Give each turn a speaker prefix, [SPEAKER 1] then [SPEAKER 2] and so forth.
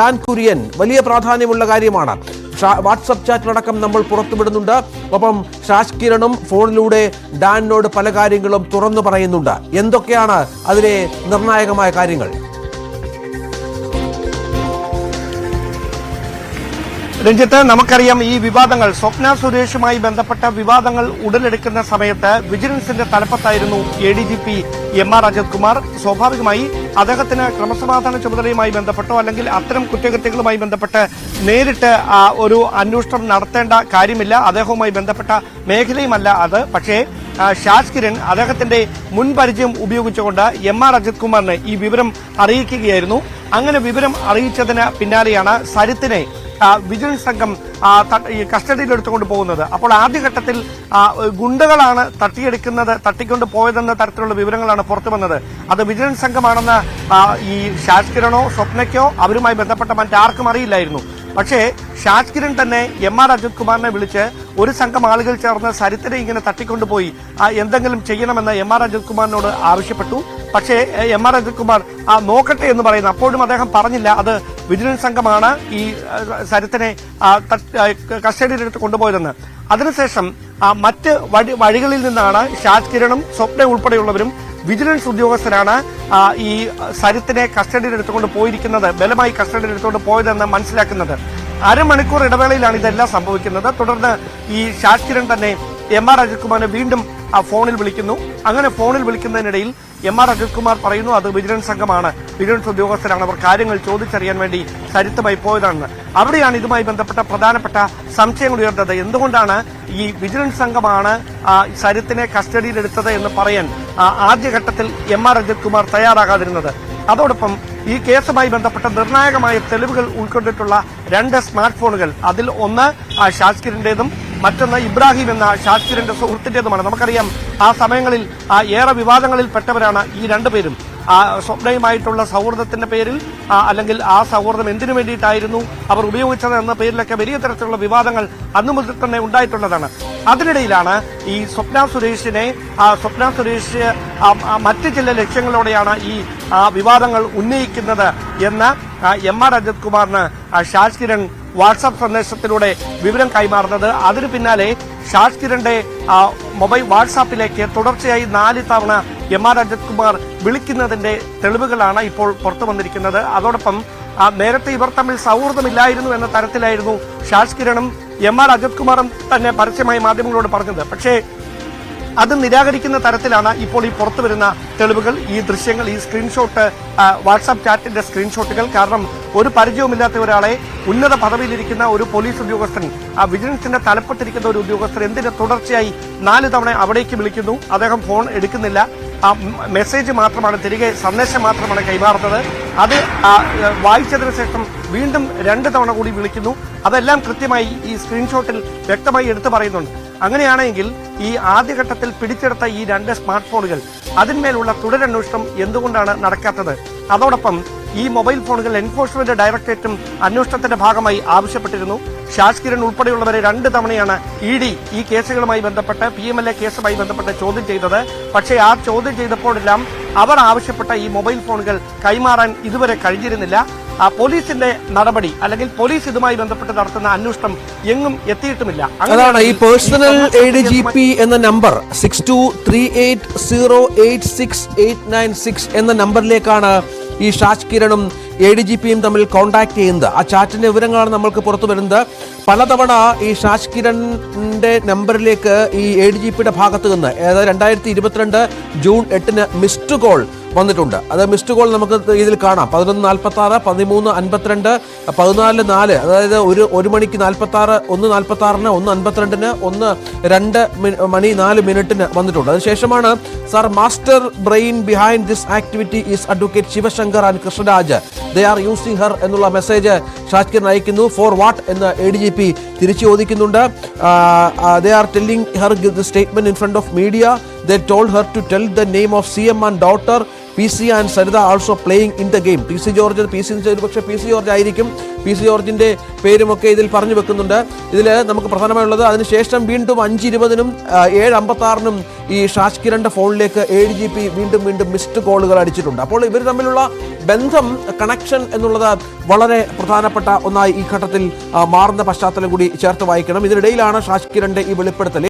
[SPEAKER 1] Dan Kurian വലിയ പ്രാധാന്യമുള്ള കാര്യമാണ്. വാട്സപ്പ് ചാറ്റിലടക്കം നമ്മൾ പുറത്തുവിടുന്നുണ്ട്. ഒപ്പം ഷാഷ് കിരണും ഫോണിലൂടെ ഡാനിനോട് പല കാര്യങ്ങളും തുറന്നു പറയുന്നുണ്ട്. എന്തൊക്കെയാണ് അതിലെ നിർണായകമായ കാര്യങ്ങൾ?
[SPEAKER 2] രഞ്ജിത്ത് നമുക്കറിയാം ഈ വിവാദങ്ങൾ. സ്വപ്ന സുരേഷുമായി ബന്ധപ്പെട്ട വിവാദങ്ങൾ ഉടലെടുക്കുന്ന സമയത്ത് വിജിലൻസിന്റെ തലപ്പത്തായിരുന്നു A D G P M R Ajith Kumar. സ്വാഭാവികമായി അദ്ദേഹത്തിന് ക്രമസമാധാന ചുമതലയുമായി ബന്ധപ്പെട്ടോ അല്ലെങ്കിൽ അത്തരം കുറ്റകൃത്യങ്ങളുമായി ബന്ധപ്പെട്ട് നേരിട്ട് ഒരു അന്വേഷണം നടത്തേണ്ട കാര്യമില്ല. അദ്ദേഹവുമായി ബന്ധപ്പെട്ട മേഖലയുമല്ല അത്. പക്ഷേ ഷാജ് കിരൺ അദ്ദേഹത്തിന്റെ മുൻ പരിചയം ഉപയോഗിച്ചുകൊണ്ട് എം ആർ അജിത് കുമാറിന് ഈ വിവരം അറിയിക്കുകയായിരുന്നു. അങ്ങനെ വിവരം അറിയിച്ചതിന് പിന്നാലെയാണ് സരിത്തിനെ വിജിലൻസ് സംഘം കസ്റ്റഡിയിൽ എടുത്തുകൊണ്ട് പോകുന്നത്. അപ്പോൾ ആദ്യഘട്ടത്തിൽ ഗുണ്ടകളാണ് തട്ടിയെടുക്കുന്നത് തട്ടിക്കൊണ്ട് പോയതെന്ന തരത്തിലുള്ള വിവരങ്ങളാണ് പുറത്തു വന്നത്. അത് വിജിലൻസ് സംഘമാണെന്ന് ഈ ഷാജ് കിരണോ സ്വപ്നയ്ക്കോ അവരുമായി ബന്ധപ്പെട്ട മറ്റാർക്കും അറിയില്ലായിരുന്നു. പക്ഷേ ഷാജ് കിരൺ തന്നെ എം ആർ അജിത് കുമാറിനെ വിളിച്ച് ഒരു സംഘം ആളുകൾ ചേർന്ന് സരിത്തിനെ ഇങ്ങനെ തട്ടിക്കൊണ്ടുപോയി. എന്തെങ്കിലും ചെയ്യണമെന്ന് എം ആർ അജിത് കുമാറിനോട് ആവശ്യപ്പെട്ടു. പക്ഷേ എ, ആർ അജിത് കുമാർ ആ, നോക്കട്ടെ എന്ന് പറയുന്നു. അപ്പോഴും അദ്ദേഹം പറഞ്ഞില്ല അത് വിജിലൻസ് സംഘമാണ് ഈ സരിത്തനെ കസ്റ്റഡിയിലെടുത്ത് കൊണ്ടുപോയതെന്ന്. അതിനുശേഷം മറ്റ് വഴി വഴികളിൽ നിന്നാണ് ഷാജ് കിരണും സ്വപ്ന ഉൾപ്പെടെയുള്ളവരും വിജിലൻസ് ഉദ്യോഗസ്ഥരാണ് ഈ സരിത്തിനെ കസ്റ്റഡിയിൽ എടുത്തുകൊണ്ട് പോയിരിക്കുന്നത് ബലമായി കസ്റ്റഡിയിൽ എടുത്തുകൊണ്ട് പോയതെന്ന് മനസ്സിലാക്കുന്നത്. അരമണിക്കൂർ ഇടവേളയിലാണ് ഇതെല്ലാം സംഭവിക്കുന്നത്. തുടർന്ന് ഈ ഷാജ് തന്നെ എം ആർ അജിത് വീണ്ടും ആ ഫോണിൽ വിളിക്കുന്നു. അങ്ങനെ ഫോണിൽ വിളിക്കുന്നതിനിടയിൽ എം ആർ അജിത് കുമാർ പറയുന്നു അത് വിജിലൻസ് സംഘമാണ്. വിജിലൻസ് ഉദ്യോഗസ്ഥരാണ്. അവർ കാര്യങ്ങൾ ചോദിച്ചറിയാൻ വേണ്ടി സരിത്തുമായി പോയതാണെന്ന്. അവിടെയാണ് ഇതുമായി ബന്ധപ്പെട്ട പ്രധാനപ്പെട്ട സംശയങ്ങൾ ഉയർന്നത്. എന്തുകൊണ്ടാണ് ഈ വിജിലൻസ് സംഘമാണ് സരിത്തിനെ കസ്റ്റഡിയിലെടുത്തത് എന്ന് പറയാൻ ആദ്യഘട്ടത്തിൽ എം ആർ രഞ്ജിത് കുമാർ തയ്യാറാകാതിരുന്നത്? അതോടൊപ്പം ഈ കേസുമായി ബന്ധപ്പെട്ട നിർണായകമായ തെളിവുകൾ ഉൾക്കൊണ്ടിട്ടുള്ള രണ്ട് സ്മാർട്ട് ഫോണുകൾ അതിൽ ഒന്ന് ഷാസ്കിറിന്റേതും മറ്റൊന്ന് ഇബ്രാഹിം എന്ന ഷാസ്കിറിന്റെ സുഹൃത്തിന്റേതുമാണ്. നമുക്കറിയാം ആ സമയങ്ങളിൽ ഏറെ വിവാദങ്ങളിൽ പെട്ടവരാണ് ഈ രണ്ടുപേരും സ്വപ്നയുമായിട്ടുള്ള സൗഹൃദത്തിന്റെ പേരിൽ അല്ലെങ്കിൽ ആ സൗഹൃദം എന്തിനു വേണ്ടിയിട്ടായിരുന്നു അവർ ഉപയോഗിച്ചത് എന്ന പേരിലൊക്കെ വലിയ തരത്തിലുള്ള വിവാദങ്ങൾ അന്നു മുതൽ തന്നെ ഉണ്ടായിട്ടുള്ളതാണ്. അതിനിടയിലാണ് ഈ സ്വപ്ന സുരേഷിനെ ആ, സ്വപ്ന സുരേഷ് ആ, ആ, മറ്റ് ചില ലക്ഷ്യങ്ങളോടെയാണ് ഈ വിവാദങ്ങൾ ഉന്നയിക്കുന്നത് എന്ന് ആ, എം ആർ അജിത് കുമാറിന് ആ, ഷാജ് കിരൺ വാട്സാപ്പ് സന്ദേശത്തിലൂടെ വിവരം കൈമാറുന്നത്. അതിനു പിന്നാലെ ഷാജ് കിരണിന്റെ മൊബൈൽ വാട്സാപ്പിലേക്ക് തുടർച്ചയായി നാല് തവണ എം ആർ അജിത് കുമാർ വിളിക്കുന്നതിന്റെ തെളിവുകളാണ് ഇപ്പോൾ പുറത്തു വന്നിരിക്കുന്നത്. അതോടൊപ്പം നേരത്തെ ഇവർ തമ്മിൽ സൗഹൃദമില്ലായിരുന്നു എന്ന തരത്തിലായിരുന്നു ഷാജ് കിരണും എം ആർ അജിത് കുമാറും തന്നെ പരസ്യമായി മാധ്യമങ്ങളോട് പറഞ്ഞത്. പക്ഷേ അത് നിരാകരിക്കുന്ന തരത്തിലാണ് ഇപ്പോൾ ഈ പുറത്തു വരുന്ന തെളിവുകൾ. ഈ ദൃശ്യങ്ങൾ ഈ സ്ക്രീൻഷോട്ട് വാട്സാപ്പ് ചാറ്റിന്റെ സ്ക്രീൻഷോട്ടുകൾ കാരണം ഒരു പരിചയവുമില്ലാത്ത ഒരാളെ ഉന്നത പദവിയിലിരിക്കുന്ന ഒരു പോലീസ് ഉദ്യോഗസ്ഥൻ ആ വിജിലൻസിന്റെ തലപ്പെട്ടിരിക്കുന്ന ഒരു ഉദ്യോഗസ്ഥൻ എന്തിന് തുടർച്ചയായി നാല് തവണ അവിടേക്ക് വിളിക്കുന്നു? അദ്ദേഹം ഫോൺ എടുക്കുന്നില്ല. ആ മെസ്സേജ് മാത്രമാണ് തിരികെ സന്ദേശം മാത്രമാണ് കൈമാറുന്നത്. അത് വായിച്ചതിന് ശേഷം വീണ്ടും രണ്ട് തവണ കൂടി വിളിക്കുന്നു. അതെല്ലാം കൃത്യമായി ഈ സ്ക്രീൻഷോട്ടിൽ വ്യക്തമായി എടുത്തു പറയുന്നുണ്ട്. അങ്ങനെയാണെങ്കിൽ ഈ ആദ്യഘട്ടത്തിൽ പിടിച്ചെടുത്ത ഈ രണ്ട് സ്മാർട്ട് ഫോണുകൾ അതിന്മേലുള്ള തുടരന്വേഷണം എന്തുകൊണ്ടാണ് നടക്കാത്തത്? അതോടൊപ്പം ഈ മൊബൈൽ ഫോണുകൾ എൻഫോഴ്സ്മെന്റ് ഡയറക്ടറേറ്റും അന്വേഷണത്തിന്റെ ഭാഗമായി ആവശ്യപ്പെട്ടിരുന്നു. ഷാജ് കിരൺ ഉൾപ്പെടെയുള്ളവരെ രണ്ട് തവണയാണ് ഇ ഡി ഈ കേസുകളുമായി ബന്ധപ്പെട്ട് പി എം എൽ എ കേസുമായി ബന്ധപ്പെട്ട് ചോദ്യം ചെയ്തത്. പക്ഷേ ആ ചോദ്യം ചെയ്തപ്പോഴെല്ലാം അവർ ആവശ്യപ്പെട്ട ഈ മൊബൈൽ ഫോണുകൾ കൈമാറാൻ ഇതുവരെ കഴിഞ്ഞിരുന്നില്ല. ആ പോലീസിന്റെ നടപടി അല്ലെങ്കിൽ പോലീസ് ഇതുമായി ബന്ധപ്പെട്ട് നടത്തുന്ന അന്വേഷണം എങ്ങും എത്തിയിട്ടുമില്ല.
[SPEAKER 1] അതാണ് ഈ personal A D G P എന്ന number six two three eight zero eight six eight nine six എന്ന നമ്പറിലേക്കാണ് ഈ ഷാജ് കിരണും എ ഡി ജി പിയും തമ്മിൽ കോൺടാക്ട് ചെയ്യുന്നത്. ആ ചാറ്റിന്റെ വിവരങ്ങളാണ് നമ്മൾക്ക് പുറത്തു വരുന്നത്. പലതവണ ഈ ഷാജ് കിരണിന്റെ നമ്പറിലേക്ക് ഈ എ ഡി ജി പിയുടെ ഭാഗത്ത് നിന്ന് അതായത് രണ്ടായിരത്തി ഇരുപത്തിരണ്ട് ജൂൺ എട്ടിന് മിസ്ഡ് കോൾ വന്നിട്ടുണ്ട്. അത് മിസ്ഡ് കോൾ നമുക്ക് ഇതിൽ കാണാം. പതിനൊന്ന് നാൽപ്പത്തി ആറ് പതിമൂന്ന് അൻപത്തിരണ്ട് പതിനാല് നാല്. അതായത് ഒരു ഒരു മണിക്ക് നാൽപ്പത്തി ആറ് ഒന്ന് നാൽപ്പത്തി ആറിന് ഒന്ന് അൻപത്തിരണ്ടിന് ഒന്ന് രണ്ട് മണി നാല് മിനിറ്റിന് വന്നിട്ടുണ്ട്. അതിനുശേഷമാണ് sir master brain behind this activity is advocate Shivashankar and Krishnaraj. They are using her എന്നുള്ള മെസ്സേജ് ഷാക്കിർ അയക്കുന്നു. ഫോർ വാട്ട് എന്ന് എ ഡി ജി പി തിരിച്ചു ചോദിക്കുന്നുണ്ട്. They are telling her the statement in front of media they told her to tell the name of C M and daughter P C and Saritha also playing in the game P C George P C ഒരു പക്ഷേ P C George ആയിരിക്കും. P C ജോർജിന്റെ പേരുമൊക്കെ ഇതിൽ പറഞ്ഞു വെക്കുന്നുണ്ട്. ഇതിൽ നമുക്ക് പ്രധാനമായുള്ളത് അതിനുശേഷം വീണ്ടും അഞ്ച് ഇരുപതിനും ഏഴ് അമ്പത്തി ആറിനും ഈ ഷാജ് കിരണിന്റെ ഫോണിലേക്ക് ഡി ജി പി വീണ്ടും വീണ്ടും മിസ്ഡ് കോളുകൾ അടിച്ചിട്ടുണ്ട്. അപ്പോൾ ഇവർ തമ്മിലുള്ള ബന്ധം കണക്ഷൻ എന്നുള്ളത് വളരെ പ്രധാനപ്പെട്ട ഒന്നായി ഈ ഘട്ടത്തിൽ മാറുന്ന പശ്ചാത്തലം കൂടി ചേർത്ത് വായിക്കണം. ഇതിനിടയിലാണ് ഷാജ് കിരണിന്റെ ഈ വെളിപ്പെടുത്തൽ